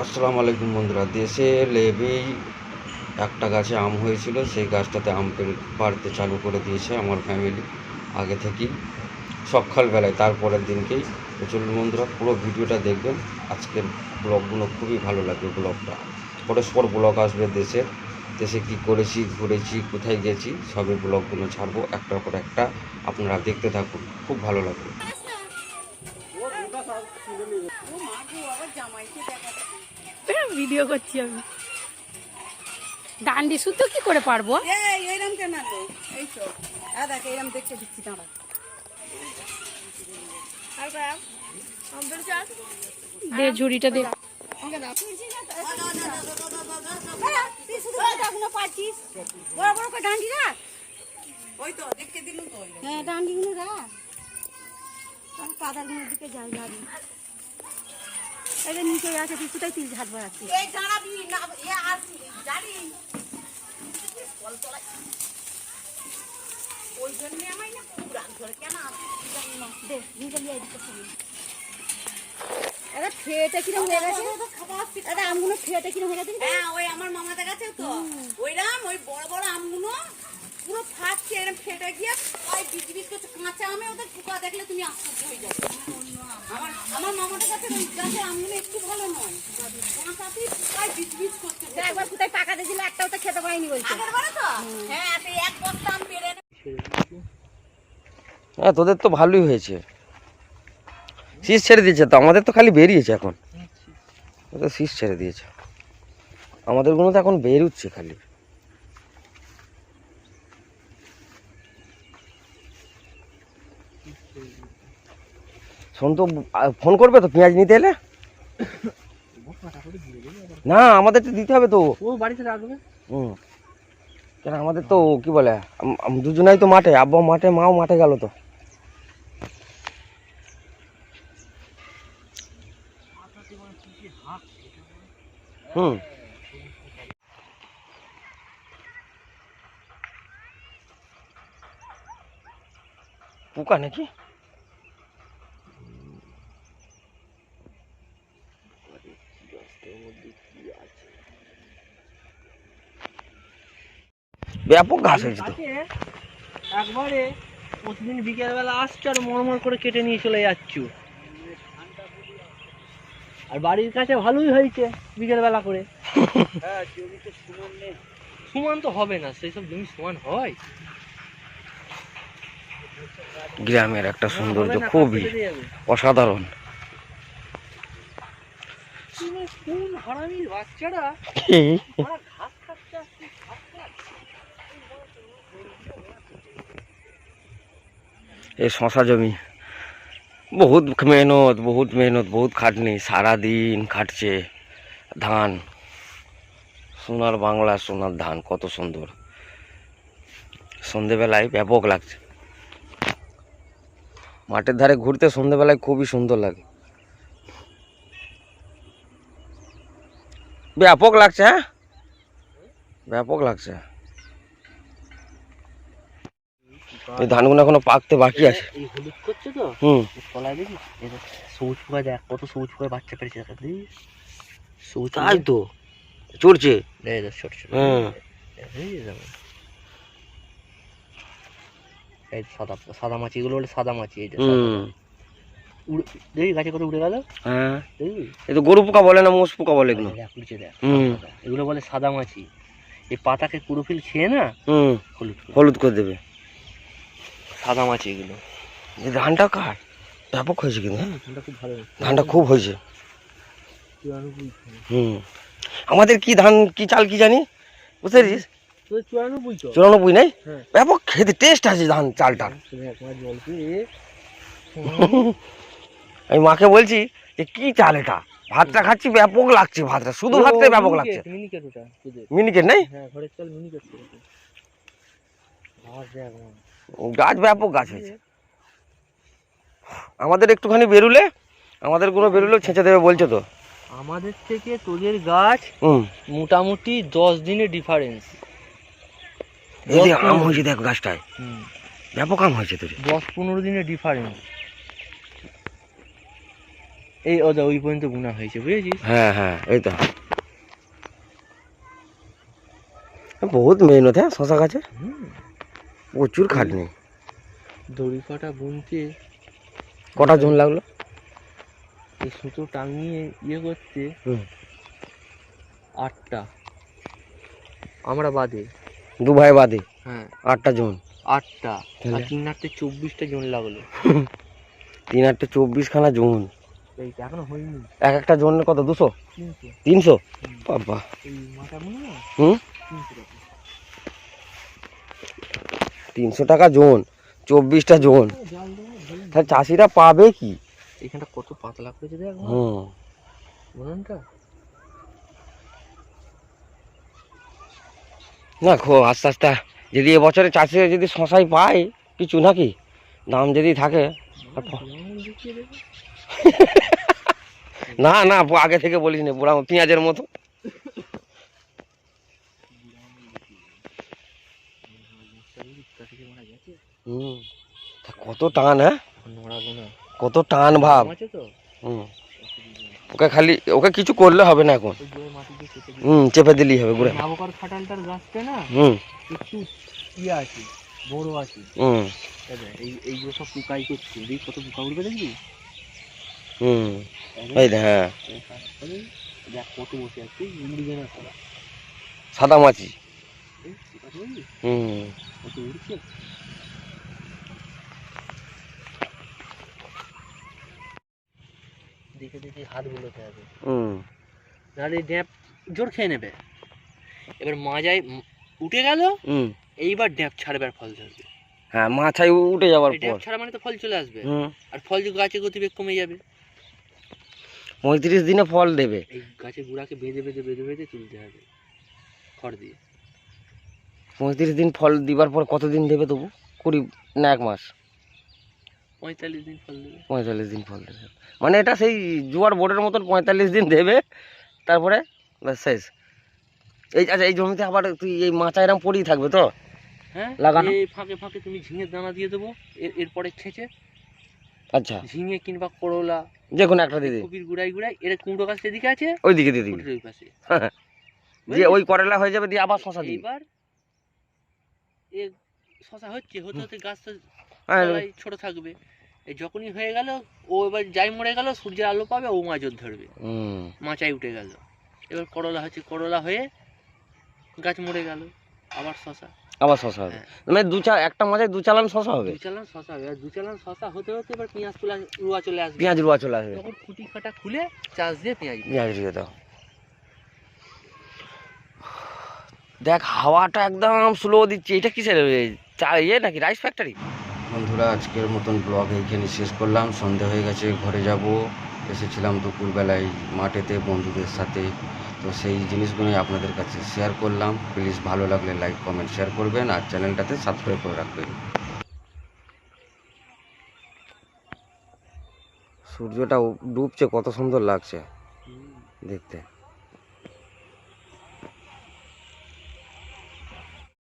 আসসালামু আলাইকুম বন্ধুরা। দেশে লেবেই একটা গাছে আম হয়েছিল, সেই গাছটাতে আম পেড়ে- পাড়তে চালু করে দিয়েছে আমার ফ্যামিলি আগে থেকেই। সকালবেলায়, তারপরের দিনকেই। তো বন্ধুরা, পুরো ভিডিওটা দেখবেন। আজকের ব্লগগুলো খুবই ভালো লাগবে ব্লগটা। পরস্পর ব্লগ আসবে দেশে দেশে কি করেছি, ঘুরেছি, কোথায় গেছি, সবই ব্লগগুলো ছাড়বো একটার পর একটা। আপনারা দেখতে থাকুন, খুব ভালো লাগবে। ভিডিও করছি আমি। ডান্ডি শুদ্ধ কি করে পারব? এই এইরকম কেন? এই তো। হ্যাঁ দেখ এইরকম দেখতে দিচ্ছি দাঁড়া। দে ঝুড়িটা দে। ডান্ডি রাখ। হ্যাঁ, ডান্ডিগুলো রাখ। আর দিকে যাই যাবি। এই নিচে আছে, তুই কোথায় তিল ঝাঁট বাড়াচ্ছিস? দে, নিচে নিয়ে এদিকে ফেলে। আরে ফেটে কিরম হয়ে গেছে? আরে আমগুলো ফেটে কিরম হয়ে গেছে? হ্যাঁ ওই আমার মামাদের কাছে তো। ওইরাম ওই বড় বড় আমগুলো পুরো ফাটছে এরকম ফেটে গিয়ে ওই বিচ বিচ করছে কাঁচা আমে ওদের পোকা দেখলে তুমি আশ্চর্য হয়ে যাবে। আমার আমার মামাদের কাছে ওই গাছের আমগুলো একটু ভালো নয়। কাঁচাতেই পোকায় বিচ বিচ করছে একবার কোথায় পাকাতে দিল একটাও তো খেতে পারিনি বলছে। আগের বারে তো? হ্যাঁ সেই এক বস্তা আম পেরে হ্যাঁ তোদের তো ভালোই হয়েছে। শীষ ছেড়ে দিয়েছে তো আমাদের তো খালি বেরিয়েছে এখন। ওদের শীষ ছেড়ে দিয়েছে। আমাদেরগুলো তো এখন বেরোচ্ছে খালি। শোন তো আহ, ফোন করবে তো? পেঁয়াজ নিতে এলে? না আমাদের তো দিতে হবে তো। ও বাড়িতে রাখবে? হুম। কেন আমাদের তো কি বলে দুজনাই তো মাঠে আব্বা মাঠে মাও মাঠে গেল তো। হুম। পোকা নাকি? ব্যাপক ঘাস হয়েছে তো। একবারে প্রতিদিন বিকেলবেলা আসছো আর মরমর করে কেটে নিয়ে চলে যাচ্ছ। আর বাড়ির কাছে ভালোই হয়েছে বিকেলবেলা করে। সমান তো হবে না সেই সব জমি সমান হয়। গ্রামের একটা সৌন্দর্য খুবই। অসাধারণ। কোন হারামির বাচ্চারা ওরা ঘাস খাচ্ছে আর তুই ঘাস খাস? এই শশা জমি। বহুত মেহনত বহুত মেহনত, বহুত খাটনি। সারাদিন খাটছে ধান। সোনার বাংলা, সোনার ধান, কত সুন্দর। সন্ধেবেলায় ব্যাপক লাগছে। মাঠের ধারে ঘুরতে সন্ধেবেলায় খুবই সুন্দর লাগে। ব্যাপক লাগছে হ্যাঁ? ব্যাপক লাগছে। এই ধানগুলো এখনও পাকতে বাকি আছে। এই হলুদ করছে তো? হুম। এই দেখি? সবুজ পোকা দেখ কত সবুজ পোকা বাচ্চা পেরেছে সবুজ তাই তো চড়ছে। ছোট ছোট। হুম। এই সাদা সাদা মাছি এগুলো বলে সাদা মাছি এই যে হুম। উড়ে দেখি গাছে কত উড়ে গেল? হ্যাঁ। তো গরু পোকা বলে না মোষ পোকা বলে এগুলো। এগুলো বলে সাদা মাছি। এই পাতাকে কুরুফিল খেয়ে না হুম। হলুদ হলুদ করে দেবে। সাদা মাছি এগুলো। ধানটা কার? ব্যাপক হয়েছে কিন্তু হ্যাঁ? ধানটা খুব ভালো ধানটা খুব হয়েছে। হুম। আমাদের কি ধান কি চাল কি জানি? বুঝতে পেরেছিস? চুরানব্বই নাই? হ্যাঁ। ব্যাপক খেতে টেস্ট আছে ধান চালটার। আমি মাকে বলছি যে কি চাল এটা? ভাতটা খাচ্ছি ব্যাপক লাগছে ভাতটা। শুধু ভাতটাই ব্যাপক লাগছে। মিনিকেট নাই? হ্যাঁ ঘরের চাল মিনিকেট করেছে ঘর দেখ আমার। গাছ ব্যাপক গাছ হয়েছে। আমাদের একটুখানি বেরুলে আমাদের কোনো বেরুলেও ছেঁচে দেবে বলছে তো? আমাদের থেকে তোদের গাছ মোটামুটি দশ দিনের ডিফারেন্স এই আম হয়েছে দেখ গাছটায়। ব্যাপক আম হয়েছে তোর দশ পনেরো দিনের ডিফারেন্স এই ওদা ওই পর্যন্ত গুণা হয়েছে বুঝেছিস? হ্যাঁ হ্যাঁ এই তো। বহুত মেহনত হ্যাঁ শশা গাছে? হুম। প্রচুর খাটনি। দড়ি কটা বুনতে কটা জন লাগল? এই সুতো টাঙিয়ে ইয়ে করতে আটটা। আমরা বাদে। দু ভাই বাদে? হ্যাঁ। আটটা জন। আটটা। আর? তিন আটটা চব্বিশটা জন লাগল। তিন আটটা চব্বিশ খানা জন। এই এখনও হয়নি। এক একটা জনের কত? দুশো? তিনশো। তিনশো? বাবা। এই মাথা বুনো না হুম? তিনশো টাকা জোন চব্বিশটা জন। তাহলে চাষিরা পাবে কি? এখানটা কত পাতলা করেছে দেখ হুম। না খো আস্তে আস্তে যদি এবছরে চাষিরা যদি শশাই পায় কিছু নাকি? দাম যদি থাকে না না আগে থেকে বলিস না বুড়া পেঁয়াজের মতো। হুম। তা কত টান হ্যাঁ? কত টান ভাব। আছে তো? হুম। ওকে খালি ওকে কিছু করলে হবে না এখন। হুম চেপে দিলেই হবে না হুম। একটু ইয়ে আছে বড় আছে। হুম। এই এইগুলো সব পোকাই করছে। দেখ কত পোকা উঠবে দেখবি? হুম। এই হ্যাঁ। দেখ কত বসে আছে উড়বে না সাদা মাছি। হুম। কত উড়ছে দেখে দেখে হাত বুলোতে হবে নাহলে ড্যাপ জোর খেয়ে নেবে। এবার মাজায় উঠে গেল এইবার ড্যাপ ছাড়বে আর ফল ধরবে হ্যাঁ মাথায় উঠে যাওয়ার পর। ছাড়া মানে তো ফল চলে আসবে। আর ফল যে গাছে গতিবেগ কমে যাবে। পঁয়ত্রিশ দিনে ফল দেবে। এই গাছের গুঁড়াকে বেঁধে বেঁধে বেঁধে বেঁধে তুলতে হবে। খড় দিয়ে। পঁয়ত্রিশ দিন ফল দিবার পর কতদিন দেবে তবু? কুড়ি না এক মাস। পঁয়তাল্লিশ দিন ফল দেবে। পঁয়তাল্লিশ দিন ফল দেবে। মানে এটা সেই জোয়ার বোর্ডের মতন পঁয়তাল্লিশ দিন দেবে। তারপরে ব্যাস শেষ। এই আচ্ছা এই জমিতে আবার তুই এই মাচা এরম পড়েই থাকবে তো? হ্যাঁ লাগানো? এই ফাঁকে ফাঁকে তুমি ঝিঙের দানা দিয়ে দেবো। এরপরে ছেঁচে আচ্ছা। ঝিঙে কিংবা করলা যে কোনো একটা দিদি কপির গুড়াই গুড়াই এটা কুমড়ো গাছ এদিকে আছে ওই দিকে দিয়ে দিবি। কুটির ওই পাশে। দিয়ে ওই করলা হয়ে যাবে দিয়ে আবার শশা দিবি। এইবার এ শশা হচ্ছে হতে হতে গাছ তো হ্যাঁ ছোট থাকবে। যখনই হয়ে গেল ও এবার যাই মরে গেল সূর্যের আলো পাবে ও মাছ ধরবে। হুম। মাচায় উঠে গেল। এবার করলা হচ্ছে করলা হয়ে গাছ মরে গেল আবার শশা। আবার শশা হবে। মানে দু চা একটা মাঝে দু চালান শশা হবে? দু চালান শশা হবে। আর দু চালান শশা হতে হতে এবার পেঁয়াজ তোলা রুয়া চলে আসবে। পেঁয়াজ রুয়া চলে আসবে। তখন খুঁটি খাটা খুলে চাষ দিয়ে পেঁয়াজ। পেঁয়াজ দিয়ে দাও। দেখ হাওয়াটা একদম স্লো দিচ্ছে। এটা কিসের চা ইয়ে নাকি রাইস ফ্যাক্টরি বন্ধুরা, আজকের মতন ব্লগ এইখানে শেষ করলাম। সন্ধে হয়ে গেছে, ঘরে যাব। এসেছিলাম দুপুরবেলায় মাঠেতে বন্ধুদের সাথে। তো সেই জিনিসগুলোই আপনাদের কাছে শেয়ার করলাম। প্লিজ ভালো লাগলে লাইক কমেন্ট শেয়ার করবেন আর চ্যানেলটাতে সাবস্ক্রাইব করে রাখবেন। সূর্যটা ডুবছে, কত সুন্দর লাগছে দেখতে।